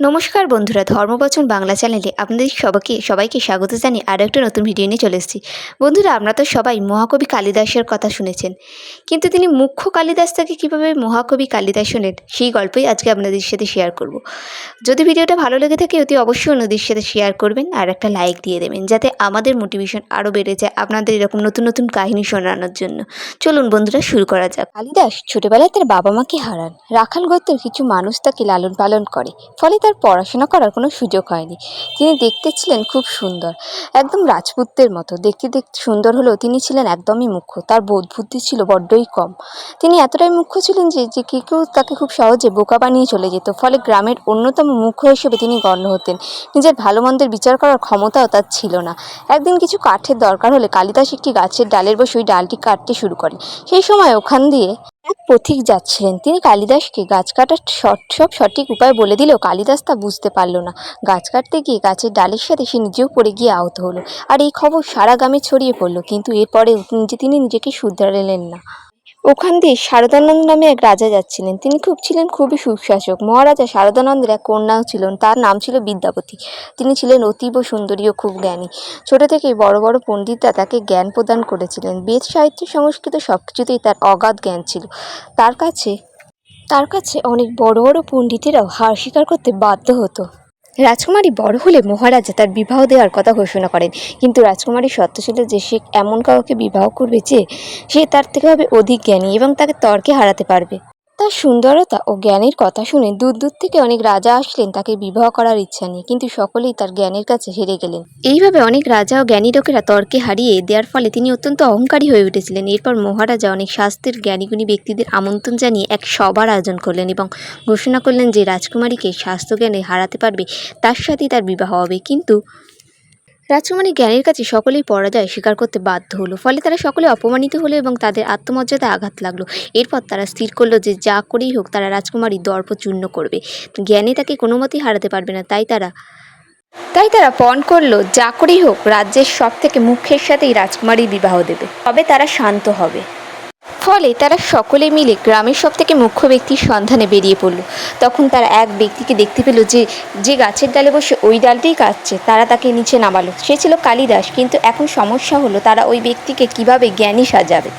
নমস্কার বন্ধুরা, ধর্মবচন বাংলা চ্যানেলে আপনাদের সবাইকে সবাইকে স্বাগত জানিয়ে আরও একটা নতুন ভিডিও নিয়ে চলে এসেছি। বন্ধুরা আপনারা তো সবাই মহাকবি কালিদাসের কথা শুনেছেন, কিন্তু তিনি মুখ্য কালিদাস থেকে কীভাবে মহাকবি কালিদাস শোনেন, সেই গল্পই আজকে আপনাদের সাথে শেয়ার করব। যদি ভিডিওটা ভালো লেগে থাকে, অতি অবশ্যই অন্যদের সাথে শেয়ার করবেন আর একটা লাইক দিয়ে দেবেন, যাতে আমাদের মোটিভেশন আরও বেড়ে যায় আপনাদের এরকম নতুন নতুন কাহিনী শোনানোর জন্য। চলুন বন্ধুরা, শুরু করা যাক। কালিদাস ছোটবেলায় তার বাবা মাকে হারান। রাখাল গোত্রের কিছু মানুষ তাকে লালন পালন করে, ফলে তার পড়াশোনা করার কোনো সুযোগ হয়নি। তিনি দেখতে ছিলেন খুব সুন্দর, একদম রাজপুত্রের মতো। দেখতে দেখতে সুন্দর হলেও তিনি ছিলেন একদমই মুখ্য তার বোধ বুদ্ধি ছিল বড্ডই কম। তিনি এতটাই মুখ্য ছিলেন যে যে কেউ কেউ তাকে খুব সহজে বোকা বানিয়ে চলে যেত। ফলে গ্রামের অন্যতম মুখ্য হিসেবে তিনি গণ্য হতেন। নিজের ভালো মন্দের বিচার করার ক্ষমতাও তার ছিল না। একদিন কিছু কাঠের দরকার হলে কালিদাস একটি গাছের ডালের বসে ওই ডালটি কাটতে শুরু করেন সেই সময় ওখান দিয়ে পথিক যাচ্ছিলেন তিনি কালিদাসকে গাছ কাটার সব সঠিক উপায় বলে দিলেও কালিদাস তা বুঝতে পারল না। গাছ কাটতে গিয়ে গাছের ডালের সাথে সে নিজেও পড়ে গিয়ে আহত হলো। আর এই খবর সারা গ্রামে ছড়িয়ে পড়ল। কিন্তু এরপরে তিনি নিজেকে শুধরালেন না। ওখান দিয়ে শারদানন্দ নামে এক রাজা যাচ্ছিলেন। তিনি খুব ছিলেন খুবই সুশাসক। মহারাজা শারদানন্দের এক কন্যাও ছিলেন, তার নাম ছিল বিদ্যাপতি। তিনি ছিলেন অতীব সুন্দরী ও খুব জ্ঞানী। ছোট থেকেই বড় বড় পণ্ডিতরা তাকে জ্ঞান প্রদান করেছিলেন। বেদ, সাহিত্য, সংস্কৃত সব কিছুতেই তার অগাধ জ্ঞান ছিল। তার কাছে তার কাছে অনেক বড় বড় পণ্ডিতেরাও হার স্বীকার করতে বাধ্য হতো। রাজকুমারী বড় হলে মহারাজা তার বিবাহ দেওয়ার কথা ঘোষণা করেন। কিন্তু রাজকুমারী সত্য ছিল যে সে এমন কাউকে বিবাহ করবে যে, সে তার থেকে হবে অধিক জ্ঞানী এবং তাকে তর্কে হারাতে পারবে। তার সুন্দরতা ও জ্ঞানের কথা শুনে দূর দূর থেকে অনেক রাজা আসলেন তাকে বিবাহ করার ইচ্ছা নিয়ে, কিন্তু সকলেই তার জ্ঞানের কাছে হেরে গেলেন। এইভাবে অনেক রাজা ও জ্ঞানী লোকেরা তর্কে হারিয়ে দেওয়ার ফলে তিনি অত্যন্ত অহংকারী হয়ে উঠেছিলেন। এরপর মহারাজা অনেক শাস্ত্রের জ্ঞানীগুণী ব্যক্তিদের আমন্ত্রণ জানিয়ে এক সভার আয়োজন করলেন এবং ঘোষণা করলেন যে রাজকুমারীকে স্বাস্থ্যজ্ঞানে হারাতে পারবে, তার সাথেই তার বিবাহ হবে। কিন্তু রাজকুমারী জ্ঞানের কাছে সকলেই পরাজয় স্বীকার করতে বাধ্য হলো। ফলে তারা সকলে অপমানিত হলো এবং তাদের আত্মমর্যাদায় আঘাত লাগল। এরপর তারা স্থির করল যে যা করেই হোক তারা রাজকুমারী দর্প চূর্ণ করবে। জ্ঞানে তাকে কোনো মতেই হারাতে পারবে না। তাই তারা তাই তারা পণ করল, যা করেই হোক, রাজ্যের সব থেকে মুখ্যের সাথেই রাজকুমারী বিবাহ দেবে। তবে তারা শান্ত হবে। ফলে তারা সকলে মিলে গ্রামের সব থেকে মুখ্য ব্যক্তির সন্ধানে বেরিয়ে পড়ল। তখন তারা এক ব্যক্তিকে দেখতে পেল যে যে গাছের ডালে বসে ওই ডালটিই কাটছে, তারা তাকে নিচে নামালো। সে ছিল কালিদাস, কিন্তু এখন সমস্যা হলো তারা ওই ব্যক্তিকে কীভাবে জ্ঞানী সাজাবে?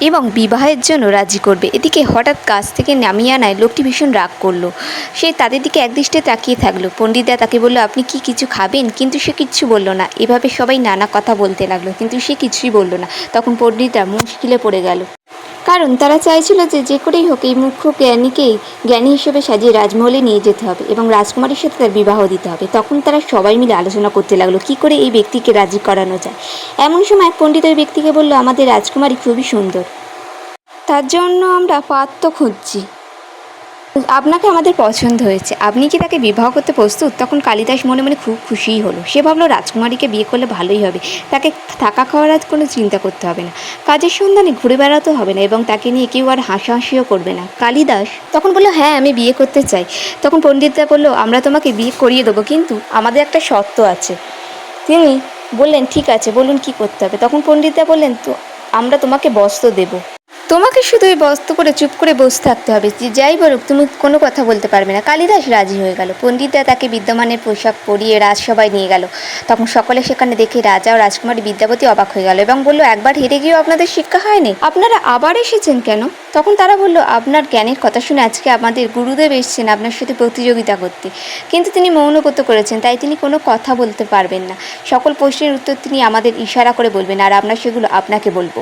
এবং বিবাহের জন্য রাজি করবে। এদিকে হঠাৎ কাজ থেকে নামিয়ে আনায় লোকটি ভীষণ রাগ করল। সে তাদের দিকে একদৃষ্টে তাকিয়ে থাকল। পণ্ডিতা তাকে বলল, আপনি কি কিছু খাবেন? কিন্তু সে কিচ্ছু বলল না। এভাবে সবাই নানা কথা বলতে লাগল, কিন্তু সে কিছুই বলল না। তখন পণ্ডিতরা মুশকিলে পড়ে গেল। কারণ তারা চাইছিল যে যে করেই হোক এই মুখ্য জ্ঞানীকেই জ্ঞানী হিসেবে সাজিয়ে রাজমহলে নিয়ে যেতে হবে এবং রাজকুমারীর সাথে তার বিবাহ দিতে হবে। তখন তারা সবাই মিলে আলোচনা করতে লাগল, কি করে এই ব্যক্তিকে রাজি করানো যায়? এমন সময় এক পণ্ডিতের ব্যক্তিকে বলল, আমাদের রাজকুমারী খুবই সুন্দর। তার জন্য আমরা পাত্র খুঁজছি। আপনাকে আমাদের পছন্দ হয়েছে। আপনি কি তাকে বিবাহ করতে প্রস্তুত? তখন কালিদাস মনে মনে খুব খুশিই হলো। সে ভাবলো রাজকুমারীকে বিয়ে করলে ভালোই হবে। তাকে থাকা খাওয়ার আর কোনো চিন্তা করতে হবে না। কাজের সন্ধানে ঘুরে বেড়াতেও হবে না এবং তাকে নিয়ে কেউ আর হাসাহাসিও করবে না। কালিদাস তখন বলল হ্যাঁ আমি বিয়ে করতে চাই। তখন পণ্ডিতরা বলল, আমরা তোমাকে বিয়ে করিয়ে দেবো, কিন্তু আমাদের একটা শর্ত আছে। তিনি বললেন, ঠিক আছে, বলুন কি করতে হবে? তখন পণ্ডিতরা বললেন, তো আমরা তোমাকে বস্ত্র দেবো। তোমাকে শুধু ওই বস্ত্র করে চুপ করে বসে থাকতে হবে। যে যাই বলুক, তুমি কোনো কথা বলতে পারবে না। কালিদাস রাজি হয়ে গেল। পণ্ডিতরা তাকে বিদ্যমানের পোশাক পরিয়ে রাজসভায় নিয়ে গেল। তখন সকলে সেখানে দেখে রাজা ও রাজকুমারী বিদ্যাপতি অবাক হয়ে গেল এবং বলল, একবার হেরে গিয়েও আপনাদের শিক্ষা হয়নি? আপনারা আবার এসেছেন কেন? তখন তারা বলল, আপনার জ্ঞানের কথা শুনে আজকে আমাদের গুরুদেব এসেছেন আপনার সাথে প্রতিযোগিতা করতে। কিন্তু তিনি মৌনগত করেছেন, তাই তিনি কোনো কথা বলতে পারবেন না। সকল প্রশ্নের উত্তর তিনি আমাদের ইশারা করে বলবেন, আর আমরা সেগুলো আপনাকে বলব।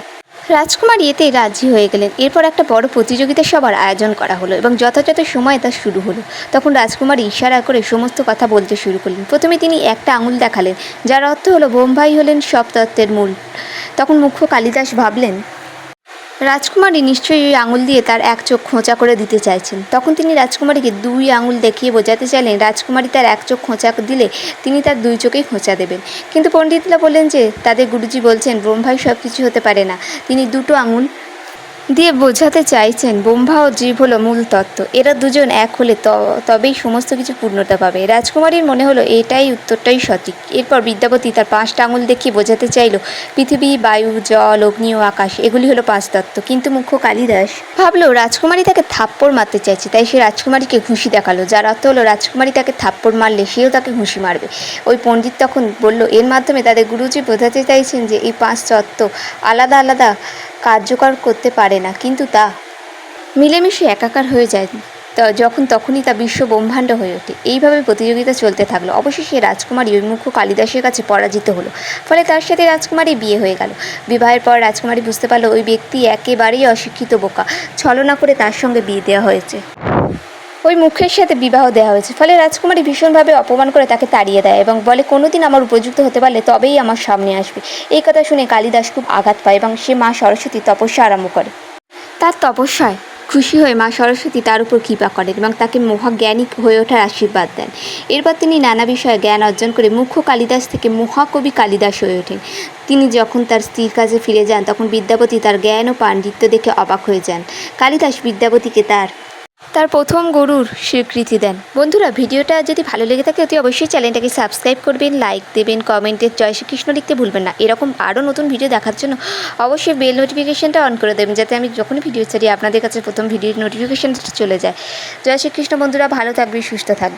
রাজকুমারী এতে রাজি হয়ে গেলেন। এরপর একটা বড় প্রতিযোগিতা সবার আয়োজন করা হলো এবং যথাযথ সময় তা শুরু হলো। তখন রাজকুমার ইশারা করে সমস্ত কথা বলতে শুরু করলেন। প্রথমে তিনি একটা আঙুল দেখালেন, যার অর্থ হলো বোম্বাই হলেন সব তত্ত্বের মূল। তখন মুখ্য কালিদাস ভাবলেন রাজকুমারী নিশ্চয়ই ওই আঙুল দিয়ে তার এক চোখ খোঁচা করে দিতে চাইছেন। তখন তিনি রাজকুমারীকে দুই আঙুল দেখিয়ে বোঝাতে চাইলেন, রাজকুমারী তার এক চোখ খোঁচা দিলে তিনি তার দুই চোখেই খোঁচা দেবেন। কিন্তু পণ্ডিতরা বললেন যে, তাদের গুরুজি বলছেন, ব্রহ্মাই সব কিছু হতে পারে না। তিনি দুটো আঙুল দিয়ে বোঝাতে চাইছেন ব্রহ্মা ও জীব হলো মূল তত্ত্ব। এরা দুজন এক হলে তবেই সমস্ত কিছু পূর্ণতা পাবে। রাজকুমারীর মনে হলো এটাই উত্তরটাই সঠিক। এরপর বিদ্যাপতি তার পাঁচটা আঙুল দেখিয়ে বোঝাতে চাইলো, পৃথিবী, বায়ু, জল, অগ্নি ও আকাশ, এগুলি হলো পাঁচ তত্ত্ব। কিন্তু মুখ্য কালিদাস ভাবলো, রাজকুমারী তাকে থাপ্পড় মারতে চাইছে, তাই সে রাজকুমারীকে ঘুষি দেখাল। যার অর্থ হলো, রাজকুমারী তাকে থাপ্পড় মারলে সেও তাকে ঘুষি মারবে। ওই পণ্ডিত তখন বলল, এর মাধ্যমে তাদের গুরুজি বোঝাতে চাইছেন যে এই পাঁচ তত্ত্ব আলাদা আলাদা কার্যকর করতে পারে না, কিন্তু তা মিলেমিশে একাকার হয়ে যায়। তা যখন তখনই তা বিশ্ব ব্রহ্মাণ্ড হয়ে ওঠে। এইভাবে প্রতিযোগিতা চলতে থাকল। অবশেষে রাজকুমারী ওই মুখ্য কালিদাসের কাছে পরাজিত হলো। ফলে তার সাথে রাজকুমারী বিয়ে হয়ে গেল। বিবাহের পর রাজকুমারী বুঝতে পারল ওই ব্যক্তি একেবারেই অশিক্ষিত বোকা। ছলনা করে তার সঙ্গে বিয়ে দেওয়া হয়েছে। ওই মুখের সাথে বিবাহ দেওয়া হয়েছে। ফলে রাজকুমারী ভীষণভাবে অপমান করে তাকে তাড়িয়ে দেয় এবং বলে, কোনোদিন আমার উপযুক্ত হতে পারলে তবেই আমার সামনে আসবে। এই কথা শুনে কালিদাস খুব আঘাত পায় এবং সে মা সরস্বতী তপস্যা আরম্ভ করে। তার তপস্যায় খুশি হয়ে মা সরস্বতী তার উপর কৃপা করেন এবং তাকে মহাজ্ঞানী হয়ে ওঠার আশীর্বাদ দেন। এরপর তিনি নানা বিষয়ে জ্ঞান অর্জন করে মুখ্য কালিদাস থেকে মহাকবি কালিদাস হয়ে ওঠেন। তিনি যখন তার স্ত্রীর কাছে ফিরে যান, তখন বিদ্যাপতি তার জ্ঞান ও পাণ্ডিত্য দেখে অবাক হয়ে যান। কালিদাস বিদ্যাপতিকে তার তার প্রথম গরুর স্বীকৃতি দেন। বন্ধুরা, ভিডিওটা যদি ভালো লেগে থাকে, অতি অবশ্যই চ্যানেলটাকে সাবস্ক্রাইব করবেন, লাইক দেবেন কমেন্টে জয় শ্রীকৃষ্ণ লিখতে ভুলবেন না। এরকম আরও নতুন ভিডিও দেখার জন্য অবশ্যই বেল নোটিফিকেশানটা অন করে দেবেন, যাতে আমি যখনই ভিডিও ছাড়ি, আপনাদের কাছে প্রথম ভিডিওর নোটিফিকেশানটা চলে যায়। জয় শ্রীকৃষ্ণ বন্ধুরা, ভালো থাকবে সুস্থ থাকবে